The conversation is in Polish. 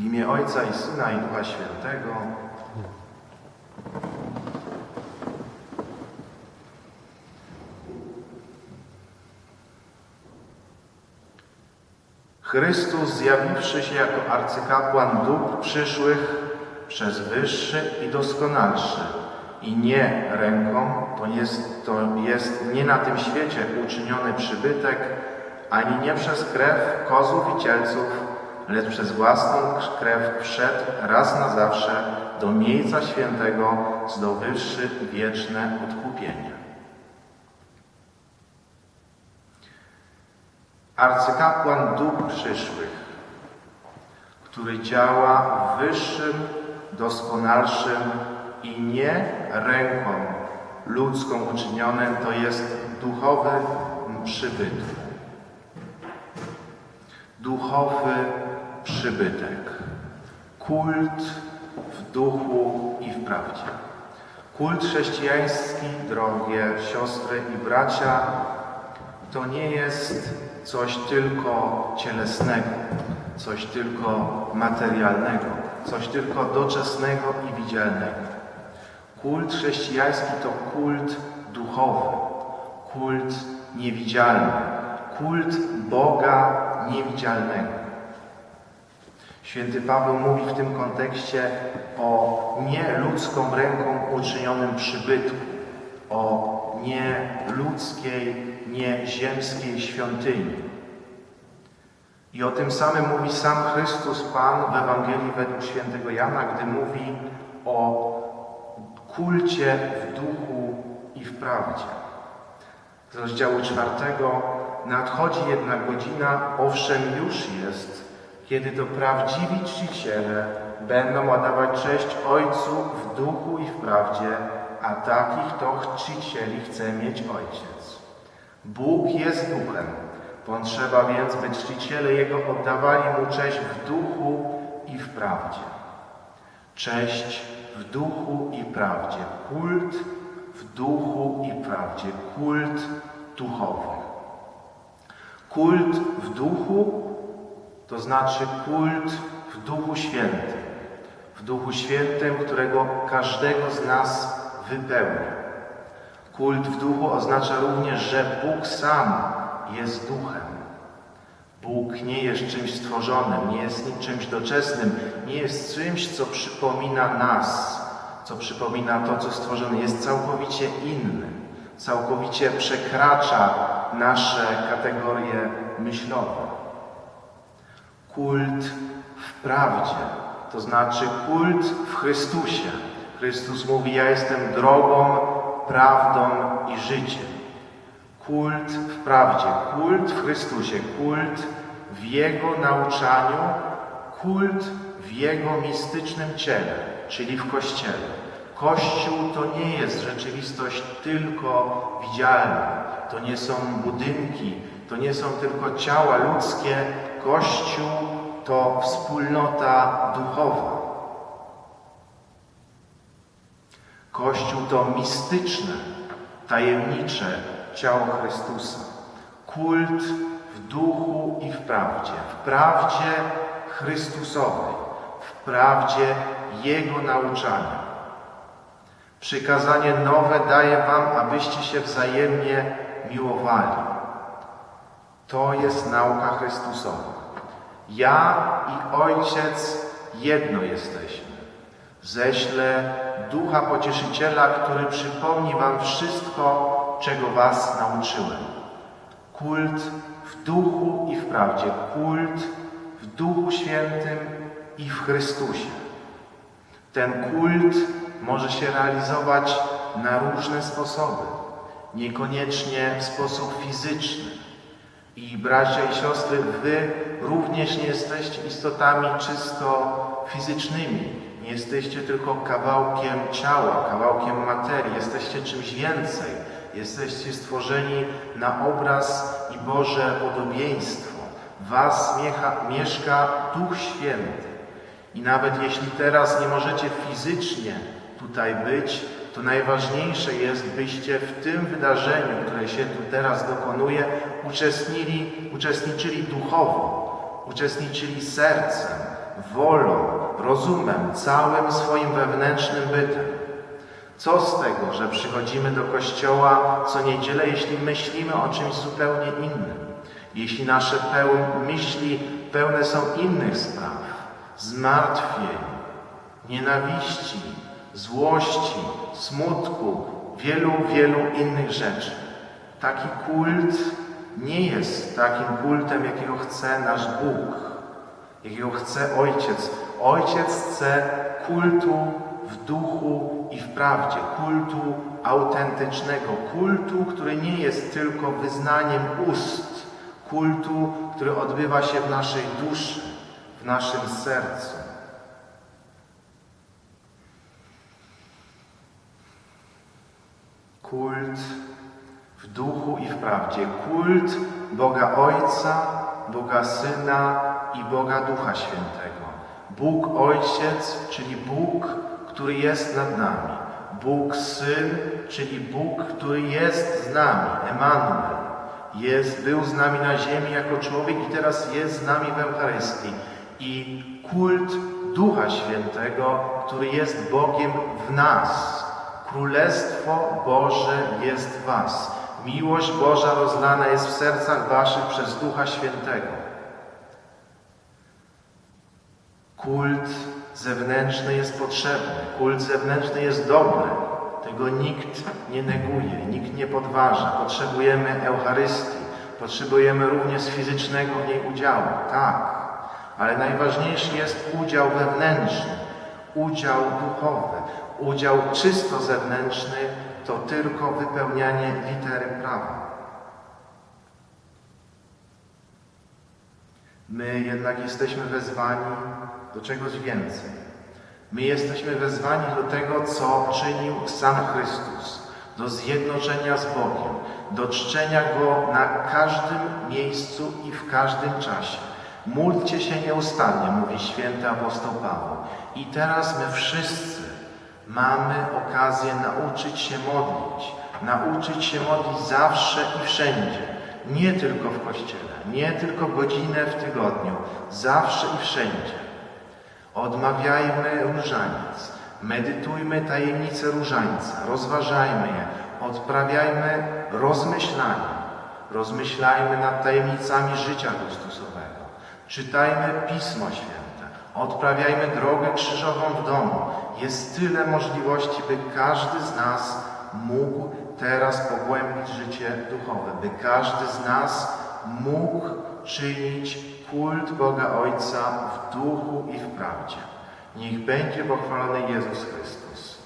W imię Ojca i Syna i Ducha Świętego. Chrystus, zjawiwszy się jako arcykapłan dóbr przyszłych przez wyższy i doskonalszy i nie ręką, to jest, to jest nie na tym świecie uczyniony przybytek, ani nie przez krew kozów i cielców, lecz przez własną krew wszedł raz na zawsze do miejsca świętego, zdobywszy wieczne odkupienie. Arcykapłan dóbr przyszłych, który działa w wyższym, doskonalszym i nie ręką ludzką uczynionym, to jest duchowy przybytek. Duchowy przybytek. Kult w duchu i w prawdzie. Kult chrześcijański, drogie siostry i bracia, to nie jest coś tylko cielesnego, coś tylko materialnego, coś tylko doczesnego i widzialnego. Kult chrześcijański to kult duchowy, kult niewidzialny, kult Boga niewidzialnego. Święty Paweł mówi w tym kontekście o nieludzką ręką uczynionym przybytku, o nieludzkiej, nieziemskiej świątyni. I o tym samym mówi sam Chrystus Pan w Ewangelii według świętego Jana, gdy mówi o kulcie w duchu i w prawdzie. Z rozdziału czwartego nadchodzi jedna godzina, owszem już jest, kiedy to prawdziwi czciciele będą ładować cześć Ojcu w duchu i w prawdzie, a takich to czcicieli chce mieć Ojciec. Bóg jest duchem, potrzeba więc, by czciciele Jego oddawali Mu cześć w duchu i w prawdzie. Cześć w duchu i prawdzie. Kult w duchu i prawdzie. Kult duchowy. Kult w duchu to znaczy kult w duchu świętym. W duchu świętym, którego każdego z nas wypełnia. Kult w duchu oznacza również, że Bóg sam jest duchem. Bóg nie jest czymś stworzonym, nie jest czymś doczesnym, nie jest czymś, co przypomina nas, co przypomina to, co stworzone. Jest całkowicie inny, całkowicie przekracza nasze kategorie myślowe. Kult w prawdzie, to znaczy kult w Chrystusie. Chrystus mówi: Ja jestem drogą, prawdą i życiem. Kult w prawdzie, kult w Chrystusie, kult w Jego nauczaniu, kult w Jego mistycznym ciele, czyli w Kościele. Kościół to nie jest rzeczywistość tylko widzialna, to nie są budynki, to nie są tylko ciała ludzkie. Kościół to wspólnota duchowa. Kościół to mistyczne, tajemnicze ciało Chrystusa. Kult w duchu i w prawdzie. W prawdzie Chrystusowej. Prawdzie Jego nauczania. Przykazanie nowe daję Wam, abyście się wzajemnie miłowali. To jest nauka Chrystusowa. Ja i Ojciec jedno jesteśmy. Ześlę Ducha Pocieszyciela, który przypomni Wam wszystko, czego Was nauczyłem. Kult w duchu i w prawdzie. Kult w Duchu Świętym i w Chrystusie. Ten kult może się realizować na różne sposoby, niekoniecznie w sposób fizyczny. I bracia i siostry, wy również nie jesteście istotami czysto fizycznymi. Nie jesteście tylko kawałkiem ciała, kawałkiem materii. Jesteście czymś więcej. Jesteście stworzeni na obraz i Boże podobieństwo. Was miecha, mieszka Duch Święty. I nawet jeśli teraz nie możecie fizycznie tutaj być, to najważniejsze jest, byście w tym wydarzeniu, które się tu teraz dokonuje, uczestniczyli, uczestniczyli duchowo, uczestniczyli sercem, wolą, rozumem, całym swoim wewnętrznym bytem. Co z tego, że przychodzimy do kościoła co niedzielę, jeśli myślimy o czymś zupełnie innym? Jeśli nasze peł- myśli pełne są innych spraw, zmartwień, nienawiści, złości, smutku, wielu, wielu innych rzeczy. Taki kult nie jest takim kultem, jakiego chce nasz Bóg, jakiego chce Ojciec. Ojciec chce kultu w duchu i w prawdzie, kultu autentycznego, kultu, który nie jest tylko wyznaniem ust, kultu, który odbywa się w naszej duszy, w naszym sercu. Kult w duchu i w prawdzie. Kult Boga Ojca, Boga Syna i Boga Ducha Świętego. Bóg Ojciec, czyli Bóg, który jest nad nami. Bóg Syn, czyli Bóg, który jest z nami. Emanuel. Jest, był z nami na ziemi jako człowiek i teraz jest z nami w Eucharystii. I kult Ducha Świętego, który jest Bogiem w nas. Królestwo Boże jest w was. Miłość Boża rozlana jest w sercach waszych przez Ducha Świętego. Kult zewnętrzny jest potrzebny, kult zewnętrzny jest dobry. Tego nikt nie neguje, nikt nie podważa. Potrzebujemy Eucharystii, potrzebujemy również fizycznego w niej udziału, tak. Ale najważniejszy jest udział wewnętrzny, udział duchowy, udział czysto zewnętrzny to tylko wypełnianie litery prawa. My jednak jesteśmy wezwani do czegoś więcej. My jesteśmy wezwani do tego, co czynił sam Chrystus, do zjednoczenia z Bogiem, do czczenia Go na każdym miejscu i w każdym czasie. Módlcie się nieustannie, mówi święty apostoł Paweł. I teraz my wszyscy mamy okazję nauczyć się modlić, nauczyć się modlić zawsze i wszędzie. Nie tylko w kościele, nie tylko godzinę w tygodniu, zawsze i wszędzie. Odmawiajmy różaniec, medytujmy tajemnice różańca, rozważajmy je, odprawiajmy rozmyślanie, rozmyślajmy nad tajemnicami życia Chrystusowego, czytajmy Pismo Święte, odprawiajmy drogę krzyżową w domu. Jest tyle możliwości, by każdy z nas mógł teraz pogłębić życie duchowe, by każdy z nas mógł czynić kult Boga Ojca w duchu i w prawdzie. Niech będzie pochwalony Jezus Chrystus.